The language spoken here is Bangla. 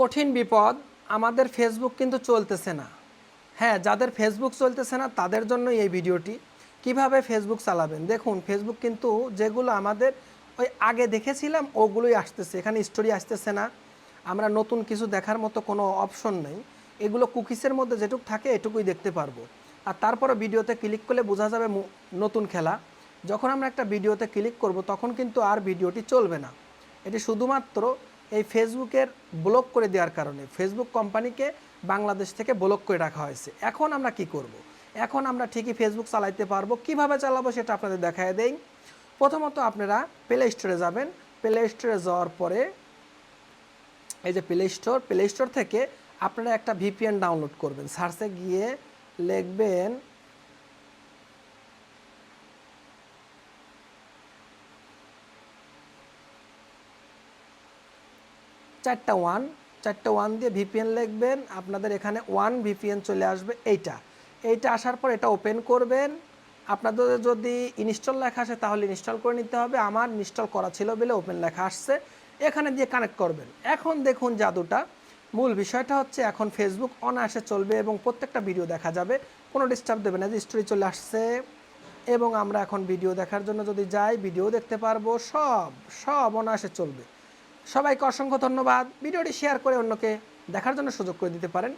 কঠিন বিপদ, আমাদের ফেসবুক কিন্তু চলতেছে না। হ্যাঁ যাদের ফেসবুক চলতেছে না, তাদের জন্য এই ভিডিওটি। কীভাবে ফেসবুক চালাবেন? দেখুন ফেসবুক কিন্তু যেগুলো আমাদের ওই আগে দেখেছিলাম, ওগুলোই আসতেছে। এখানে স্টোরি আসতেছে না। আমরা নতুন কিছু দেখার মতো কোনো অপশন নেই। এগুলো কুকিসের মধ্যে যেটুকু থাকে, এটুকুই দেখতে পারব। আর তারপরে ভিডিওতে ক্লিক করলে বোঝা যাবে নতুন খেলা। যখন আমরা একটা ভিডিওতে ক্লিক করব, তখন কিন্তু আর ভিডিওটি চলবে না। এটি শুধুমাত্র এই ফেসবুকের ব্লক করে দেওয়ার কারণে ফেসবুক কোম্পানিকে বাংলাদেশ থেকে ব্লক করে রাখা হয়েছে। এখন আমরা কি করব। এখন আমরা ঠিকই ফেসবুক চালাইতে পারব। কীভাবে চালাবো সেটা আপনাদের দেখায় দেই। প্রথমত আপনারা প্লে স্টোরে যাবেন। প্লে স্টোরে যাওয়ার পরে এই যে প্লে স্টোর প্লে স্টোর থেকে আপনারা একটা ভিপিএন ডাউনলোড করবেন। সার্চে গিয়ে লিখবেন চারটা ওয়ান চারটা ওয়ান দিয়ে ভিপিএন লিখবেন। আপনাদের এখানে ওয়ান ভিপিএন চলে আসবে এইটা। এইটা আসার পর এটা ওপেন করবেন। আপনাদের যদি ইনস্টল লেখা আসে তাহলে ইনস্টল করে নিতে হবে। আমার ইনস্টল করা ছিল বলে ওপেন লেখা আসছে। এখানে দিয়ে কানেক্ট করবেন। এখন দেখুন জাদুটা। মূল বিষয়টা হচ্ছে এখন ফেসবুক অনায়াসে চলবে এবং প্রত্যেকটা ভিডিও দেখা যাবে। কোনো ডিস্টার্ব দেবে না যে স্টোরি চলে আসছে। এবং আমরা এখন ভিডিও দেখার জন্য যদি যাই ভিডিও দেখতে পারব, সব সব অনায়াসে চলবে। সবাইকে অসংখ্য ধন্যবাদ। ভিডিওটি শেয়ার করে অন্যকে দেখার জন্য সুযোগ করে দিতে পারেন।